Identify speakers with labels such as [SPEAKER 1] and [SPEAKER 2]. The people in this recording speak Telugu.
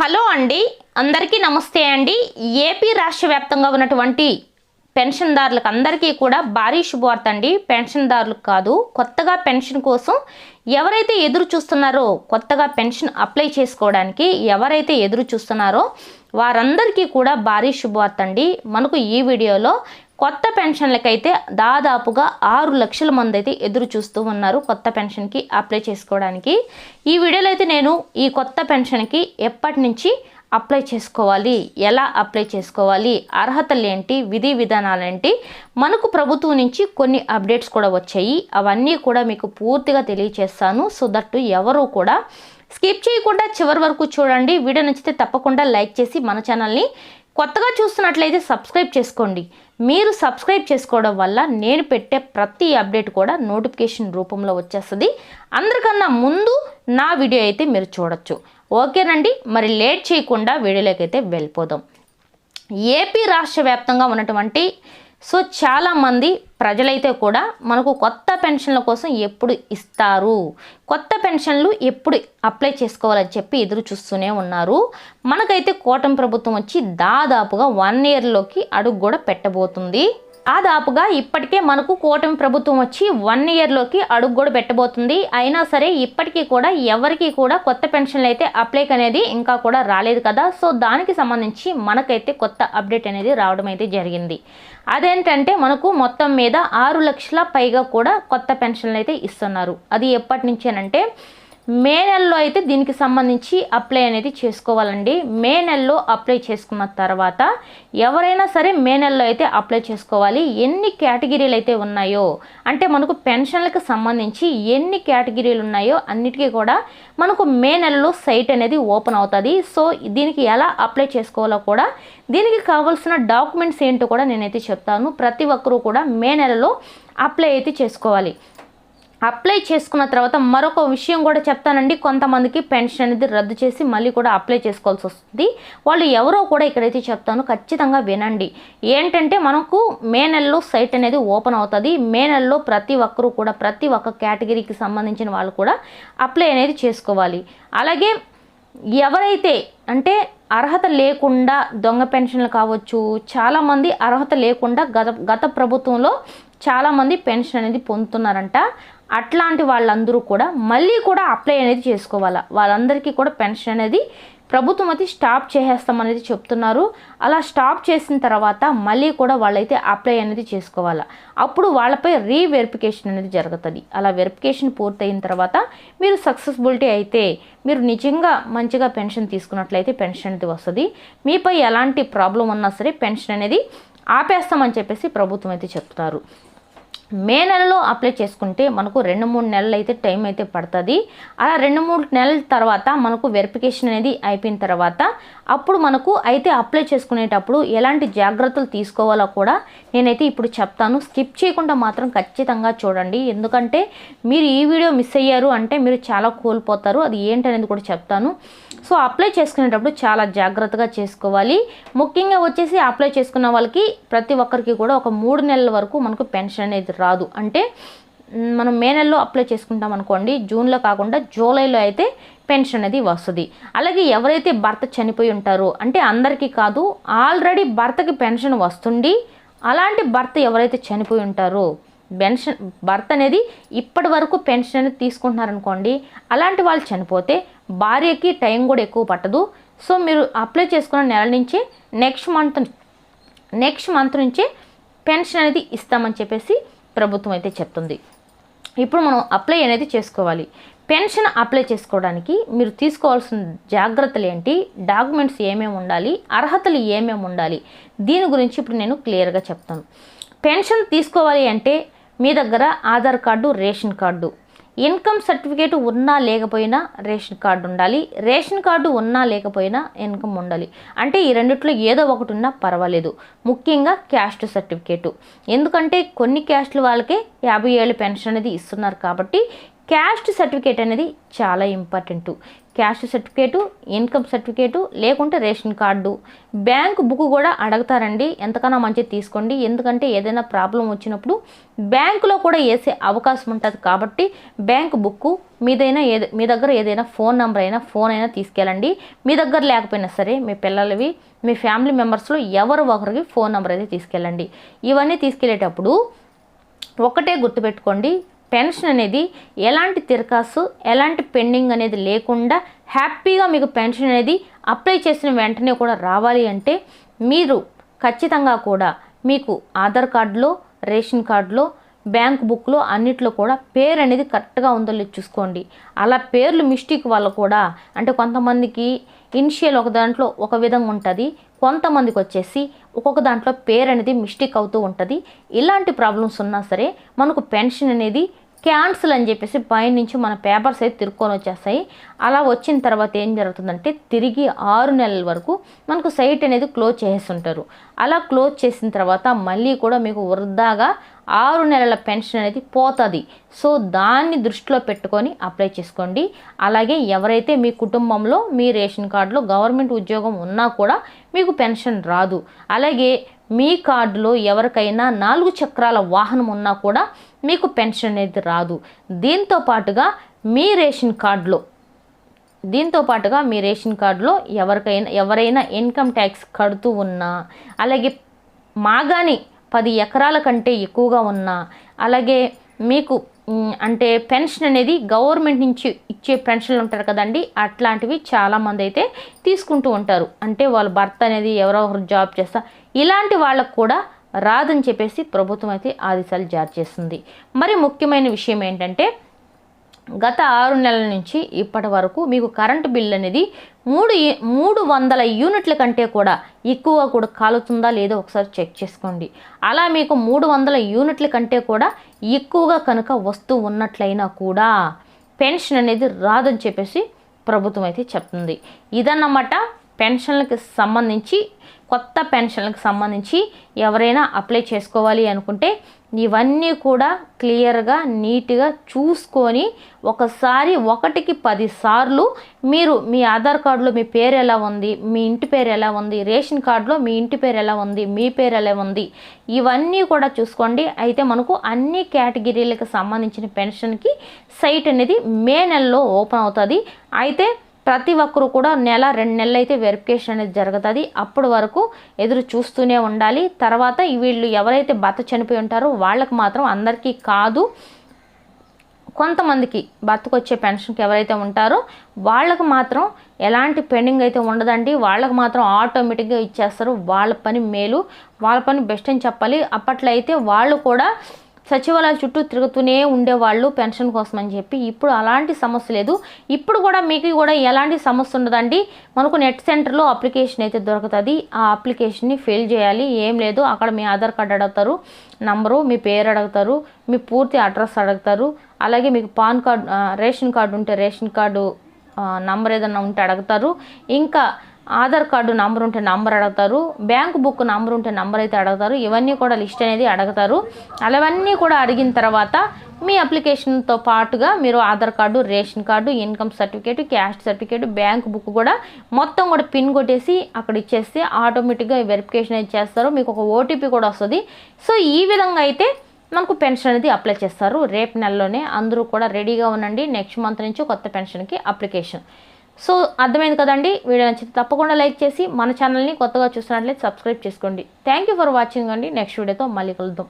[SPEAKER 1] హలో అండి. అందరికీ నమస్తే అండి. ఏపీ రాష్ట్ర వ్యాప్తంగా ఉన్నటువంటి పెన్షన్దారులకు అందరికీ కూడా భారీ శుభవార్త అండి. పెన్షన్దారులకు కాదు కొత్తగా పెన్షన్ కోసం ఎవరైతే ఎదురు చూస్తున్నారో కొత్తగా పెన్షన్ అప్లై చేసుకోవడానికి ఎవరైతే ఎదురు చూస్తున్నారో వారందరికీ కూడా భారీ శుభవార్త అండి. మనకు ఈ వీడియోలో కొత్త పెన్షన్లకైతే దాదాపుగా ఆరు లక్షల మంది అయితే ఎదురు చూస్తూ ఉన్నారు కొత్త పెన్షన్కి అప్లై చేసుకోవడానికి. ఈ వీడియోలో అయితే నేను ఈ కొత్త పెన్షన్కి ఎప్పటి నుంచి అప్లై చేసుకోవాలి ఎలా అప్లై చేసుకోవాలి అర్హతలు ఏంటి విధి విధానాలు ఏంటి మనకు ప్రభుత్వం నుంచి కొన్ని అప్డేట్స్ కూడా వచ్చాయి. అవన్నీ కూడా మీకు పూర్తిగా తెలియచేస్తాను. సో దట్టు ఎవరు కూడా స్కిప్ చేయకుండా చివరి వరకు చూడండి. వీడియో నచ్చితే తప్పకుండా లైక్ చేసి మన ఛానల్ని కొత్తగా చూస్తున్నట్లయితే సబ్స్క్రైబ్ చేసుకోండి. మీరు సబ్స్క్రైబ్ చేసుకోవడం వల్ల నేను పెట్టే ప్రతి అప్డేట్ కూడా నోటిఫికేషన్ రూపంలో వచ్చేస్తుంది. అందరికన్నా ముందు నా వీడియో అయితే మీరు చూడొచ్చు. ఓకేనండి? మరి లేట్ చేయకుండా వీడియోలోకి అయితే వెళ్ళిపోదాం. ఏపీ రాష్ట్ర వ్యాప్తంగా ఉన్నటువంటి సో చాలామంది ప్రజలైతే కూడా మనకు కొత్త పెన్షన్ల కోసం ఎప్పుడు ఇస్తారు? కొత్త పెన్షన్లు ఎప్పుడు అప్లై చేసుకోవాలని చెప్పి ఎదురు చూస్తూనే ఉన్నారు. మనకైతే కూటమి ప్రభుత్వం వచ్చి దాదాపుగా వన్ ఇయర్లోకి అడుగు కూడా పెట్టబోతుంది. దాదాపుగా ఇప్పటికే మనకు కూటమి ప్రభుత్వం వచ్చి వన్ ఇయర్లోకి అడుగు కూడా పెట్టబోతుంది. అయినా సరే ఇప్పటికీ కూడా ఎవరికి కూడా కొత్త పెన్షన్లు అయితే అప్లైక్ అనేది ఇంకా కూడా రాలేదు కదా. సో దానికి సంబంధించి మనకైతే కొత్త అప్డేట్ అనేది రావడం అయితే జరిగింది. అదేంటంటే మనకు మొత్తం మీద ఆరు లక్షల పైగా కూడా కొత్త పెన్షన్లు అయితే ఇస్తున్నారు. అది ఎప్పటి నుంచేనంటే మే నెలలో అయితే దీనికి సంబంధించి అప్లై అనేది చేసుకోవాలండి. మే నెలలో అప్లై చేసుకున్న తర్వాత ఎవరైనా సరే మే నెలలో అయితే అప్లై చేసుకోవాలి. ఎన్ని కేటగిరీలు అయితే ఉన్నాయో అంటే మనకు పెన్షన్లకు సంబంధించి ఎన్ని కేటగిరీలు ఉన్నాయో అన్నిటికీ కూడా మనకు మే నెలలో సైట్ అనేది ఓపెన్ అవుతుంది. సో దీనికి ఎలా అప్లై చేసుకోవాలో కూడా దీనికి కావాల్సిన డాక్యుమెంట్స్ ఏంటో కూడా నేనైతే చెప్తాను. ప్రతి ఒక్కరూ కూడా మే నెలలో అప్లై అయితే చేసుకోవాలి. అప్లై చేసుకున్న తర్వాత మరొక విషయం కూడా చెప్తానండి. కొంతమందికి పెన్షన్ అనేది రద్దు చేసి మళ్ళీ కూడా అప్లై చేసుకోవాల్సి వస్తుంది. వాళ్ళు ఎవరో కూడా ఇక్కడైతే చెప్తాను ఖచ్చితంగా వినండి. ఏంటంటే మనకు మే నెలలో సైట్ అనేది ఓపెన్ అవుతుంది. మే నెలలో ప్రతి ఒక్కరూ కూడా ప్రతి ఒక్క కేటగిరీకి సంబంధించిన వాళ్ళు కూడా అప్లై అనేది చేసుకోవాలి. అలాగే ఎవరైతే అంటే అర్హత లేకుండా దొంగ పెన్షన్లు కావచ్చు చాలామంది అర్హత లేకుండా గత గత ప్రభుత్వంలో చాలామంది పెన్షన్ అనేది పొందుతున్నారంట. అట్లాంటి వాళ్ళందరూ కూడా మళ్ళీ కూడా అప్లై అనేది చేసుకోవాలా? వాళ్ళందరికీ కూడా పెన్షన్ అనేది ప్రభుత్వం అయితే స్టాప్ చేసేస్తామనేది చెప్తున్నారు. అలా స్టాప్ చేసిన తర్వాత మళ్ళీ కూడా వాళ్ళైతే అప్లై అనేది చేసుకోవాలా? అప్పుడు వాళ్ళపై రీవెరిఫికేషన్ అనేది జరుగుతుంది. అలా వెరిఫికేషన్ పూర్తయిన తర్వాత మీరు సక్సెస్బిలిటీ అయితే మీరు నిజంగా మంచిగా పెన్షన్ తీసుకున్నట్లయితే పెన్షన్ అనేది వస్తుంది. మీపై ఎలాంటి ప్రాబ్లం ఉన్నా సరే పెన్షన్ అనేది ఆపేస్తామని చెప్పేసి ప్రభుత్వం అయితే చెప్తారు. మే నెలలో అప్లై చేసుకుంటే మనకు రెండు మూడు నెలలు అయితే టైం అయితే పడుతుంది. అలా రెండు మూడు నెలల తర్వాత మనకు వెరిఫికేషన్ అనేది అయిపోయిన తర్వాత అప్పుడు మనకు అయితే అప్లై చేసుకునేటప్పుడు ఎలాంటి జాగ్రత్తలు తీసుకోవాలో కూడా నేనైతే ఇప్పుడు చెప్తాను. స్కిప్ చేయకుండా మాత్రం ఖచ్చితంగా చూడండి. ఎందుకంటే మీరు ఈ వీడియో మిస్ అయ్యారు అంటే మీరు చాలా కోల్పోతారు. అది ఏంటనేది కూడా చెప్తాను. సో అప్లై చేసుకునేటప్పుడు చాలా జాగ్రత్తగా చేసుకోవాలి. ముఖ్యంగా వచ్చేసి అప్లై చేసుకున్న వాళ్ళకి ప్రతి ఒక్కరికి కూడా ఒక మూడు నెలల వరకు మనకు పెన్షన్ అనేది రాదు. అంటే మనం మే నెలలో అప్లై చేసుకుంటాం అనుకోండి జూన్లో కాకుండా జూలైలో అయితే పెన్షన్ అనేది వస్తుంది. అలాగే ఎవరైతే భర్త చనిపోయి ఉంటారో అంటే అందరికీ కాదు ఆల్రెడీ భర్తకి పెన్షన్ వస్తుండి అలాంటి భర్త ఎవరైతే చనిపోయి ఉంటారో పెన్షన్ భర్త అనేది ఇప్పటి వరకు పెన్షన్ అనేది తీసుకుంటున్నారనుకోండి అలాంటి వాళ్ళు చనిపోతే భార్యకి టైం కూడా ఎక్కువ పట్టదు. సో మీరు అప్లై చేసుకున్న నెల నుంచే నెక్స్ట్ మంత్ నెక్స్ట్ మంత్ నుంచే పెన్షన్ అనేది ఇస్తామని చెప్పేసి ప్రభుత్వం అయితే చెప్తుంది. ఇప్పుడు మనం అప్లై అనేది చేసుకోవాలి. పెన్షన్ అప్లై చేసుకోవడానికి మీరు తీసుకోవాల్సిన జాగ్రత్తలు ఏంటి? డాక్యుమెంట్స్ ఏమేమి ఉండాలి? అర్హతలు ఏమేమి ఉండాలి? దీని గురించి ఇప్పుడు నేను క్లియర్గా చెప్తాను. పెన్షన్ తీసుకోవాలి అంటే మీ దగ్గర Aadhaar card ration card income certificate ఉన్నా లేకపోయినా రేషన్ కార్డు ఉండాలి. రేషన్ కార్డు ఉన్నా లేకపోయినా ఇన్కమ్ ఉండాలి. అంటే ఈ రెండిట్లో ఏదో ఒకటి ఉన్నా పర్వాలేదు. ముఖ్యంగా క్యాస్ట్ సర్టిఫికేటు. ఎందుకంటే కొన్ని క్యాస్ట్ల వాళ్ళకే యాభై ఏళ్ళు పెన్షన్ అనేది ఇస్తున్నారు కాబట్టి క్యాస్ట్ సర్టిఫికేట్ అనేది చాలా important. Caste certificate income certificate లేకుంటే రేషన్ కార్డు. బ్యాంక్ బుక్ కూడా అడుగుతారండి. ఎంతకన్నా మంచిది తీసుకోండి. ఎందుకంటే ఏదైనా ప్రాబ్లం వచ్చినప్పుడు బ్యాంకులో కూడా వేసే అవకాశం ఉంటుంది కాబట్టి బ్యాంక్ బుక్ మీదైనా ఏది మీ దగ్గర ఏదైనా ఫోన్ నెంబర్ అయినా ఫోన్ అయినా తీసుకెళ్ళండి. మీ దగ్గర లేకపోయినా సరే మీ పిల్లలవి మీ ఫ్యామిలీ మెంబర్స్లో ఎవరు ఒకరికి ఫోన్ నెంబర్ అయితే తీసుకెళ్ళండి. ఇవన్నీ తీసుకెళ్ళేటప్పుడు ఒకటే గుర్తుపెట్టుకోండి. పెన్షన్ అనేది ఎలాంటి తిరకాసు ఎలాంటి పెండింగ్ అనేది లేకుండా హ్యాపీగా మీకు పెన్షన్ అనేది అప్లై చేసిన వెంటనే కూడా రావాలి అంటే మీరు ఖచ్చితంగా కూడా మీకు ఆధార్ కార్డులో రేషన్ కార్డులో బ్యాంక్ బుక్లో అన్నిట్లో కూడా పేరు అనేది కరెక్ట్గా ఉందో లేదు చూసుకోండి. అలా పేర్లు మిస్టేక్ వల్ల కూడా అంటే కొంతమందికి ఇనిషియల్ ఒక దాంట్లో ఒక విధంగా ఉంటుంది కొంతమందికి వచ్చేసి ఒక్కొక్క దాంట్లో పేరు అనేది మిస్టేక్ అవుతూ ఉంటుంది. ఇలాంటి ప్రాబ్లమ్స్ ఉన్నా సరే మనకు పెన్షన్ అనేది క్యాన్సిల్ అని చెప్పేసి పైనుంచి మన పేపర్స్ అయితే తిరుక్కొని వచ్చేస్తాయి. అలా వచ్చిన తర్వాత ఏం జరుగుతుందంటే తిరిగి ఆరు నెలల వరకు మనకు సైట్ అనేది క్లోజ్ చేసేస్తుంటారు. అలా క్లోజ్ చేసిన తర్వాత మళ్ళీ కూడా మీకు వృద్ధాగా ఆరు నెలల పెన్షన్ అనేది పోతుంది. సో దాన్ని దృష్టిలో పెట్టుకొని అప్లై చేసుకోండి. అలాగే ఎవరైతే మీ కుటుంబంలో మీ రేషన్ కార్డులో గవర్నమెంట్ ఉద్యోగం ఉన్నా కూడా మీకు పెన్షన్ రాదు. అలాగే మీ కార్డులో ఎవరికైనా నాలుగు చక్రాల వాహనం ఉన్నా కూడా మీకు పెన్షన్ అనేది రాదు. దీంతో పాటుగా మీ రేషన్ కార్డులో దీంతో పాటుగా మీ రేషన్ కార్డులో ఎవరికైనా ఎవరైనా ఇన్కమ్ ట్యాక్స్ కడుతూ ఉన్నా అలాగే మాగాని పది ఎకరాల కంటే ఎక్కువగా ఉన్నా అలాగే మీకు అంటే పెన్షన్ అనేది గవర్నమెంట్ నుంచి ఇచ్చే పెన్షన్లు ఉంటారు కదండి అట్లాంటివి చాలామంది అయితే తీసుకుంటూ ఉంటారు. అంటే వాళ్ళ భర్త అనేది ఎవరో ఒకరు జాబ్ చేస్తా ఇలాంటి వాళ్ళకు కూడా రాదని చెప్పేసి ప్రభుత్వం అయితే ఆదేశాలు జారీ చేస్తుంది మరి ముఖ్యమైన విషయం ఏంటంటే గత ఆరు నెలల నుంచి ఇప్పటి వరకు మీకు కరెంటు బిల్ అనేది మూడు మూడు వందల యూనిట్ల కంటే కూడా ఎక్కువ కూడా కాలుతుందా లేదో ఒకసారి చెక్ చేసుకోండి. అలా మీకు మూడు వందల యూనిట్ల కంటే కూడా ఎక్కువగా కనుక వస్తూ ఉన్నట్లయినా కూడా పెన్షన్ అనేది రాదని చెప్పేసి ప్రభుత్వం అయితే చెప్తుంది. ఇదన్నమాట పెన్షన్లకు సంబంధించి కొత్త పెన్షన్లకు సంబంధించి ఎవరైనా అప్లై చేసుకోవాలి అనుకుంటే ఇవన్నీ కూడా క్లియర్గా నీట్గా చూసుకొని ఒకసారి ఒకటికి పది సార్లు మీరు మీ ఆధార్ కార్డులో మీ పేరు ఎలా ఉంది మీ ఇంటి పేరు ఎలా ఉంది రేషన్ కార్డులో మీ ఇంటి పేరు ఎలా ఉంది మీ పేరు ఎలా ఉంది ఇవన్నీ కూడా చూసుకోండి. అయితే మనకు అన్ని కేటగిరీలకు సంబంధించిన పెన్షన్కి సైట్ అనేది మే నెలలో ఓపెన్ అవుతుంది. అయితే ప్రతి ఒక్కరు కూడా నెల రెండు నెలలు అయితే వెరిఫికేషన్ అనేది జరుగుతుంది. అప్పటి వరకు ఎదురు చూస్తూనే ఉండాలి. తర్వాత వీళ్ళు ఎవరైతే భర్త చనిపోయి ఉంటారో వాళ్ళకి మాత్రం అందరికీ కాదు. కొంతమందికి బతుకొచ్చే పెన్షన్కి ఎవరైతే ఉంటారో వాళ్ళకు మాత్రం ఎలాంటి పెండింగ్ అయితే ఉండదండి. వాళ్ళకి మాత్రం ఆటోమేటిక్గా ఇచ్చేస్తారు. వాళ్ళ పని మేలు వాళ్ళ పని బెస్ట్ అని చెప్పాలి. అప్పట్లో అయితే వాళ్ళు కూడా సచివాలయాల చుట్టూ తిరుగుతూనే ఉండేవాళ్ళు పెన్షన్ కోసం అని చెప్పి. ఇప్పుడు అలాంటి సమస్య లేదు. ఇప్పుడు కూడా మీకు కూడా ఎలాంటి సమస్య ఉండదండి. మనకు నెట్ సెంటర్లో అప్లికేషన్ అయితే దొరుకుతుంది. ఆ అప్లికేషన్ని ఫిల్ చేయాలి. ఏం లేదు. అక్కడ మీ ఆధార్ కార్డు అడుగుతారు. నంబరు మీ పేరు అడుగుతారు. మీ పూర్తి అడ్రస్ అడుగుతారు. అలాగే మీకు పాన్ కార్డు రేషన్ కార్డు ఉంటే రేషన్ కార్డు నంబర్ ఏదైనా ఉంటే అడుగుతారు. ఇంకా ఆధార్ కార్డు నంబర్ ఉంటే నంబర్ అడుగుతారు బ్యాంక్ బుక్ నంబర్ ఉంటే నంబర్ అయితే అడుగుతారు ఇవన్నీ కూడా లిస్ట్ అనేది అడుగుతారు. అలావన్నీ కూడా అడిగిన తర్వాత మీ అప్లికేషన్తో పాటుగా మీరు Aadhaar card ration card income certificate caste certificate bank book కూడా మొత్తం కూడా పిన్ కొట్టేసి అక్కడ ఇచ్చేస్తే ఆటోమేటిక్గా వెరిఫికేషన్ అయితే చేస్తారు. మీకు ఒక ఓటీపీ కూడా వస్తుంది. సో ఈ విధంగా అయితే మనకు పెన్షన్ అనేది అప్లై చేస్తారు. రేపు నెలలోనే అందరూ కూడా రెడీగా ఉండండి. నెక్స్ట్ మంత్ నుంచి కొత్త పెన్షన్కి అప్లికేషన్. సో అర్థమైంది కదండి? వీడియో నచ్చితే తప్పకుండా లైక్ చేసి మన ఛానల్ని కొత్తగా చూస్తున్నట్లయితే సబ్స్క్రైబ్ చేసుకోండి. థ్యాంక్ యూ ఫర్ వాచింగ్ అండి. నెక్స్ట్ వీడియోతో మళ్ళీ కలుద్దాం.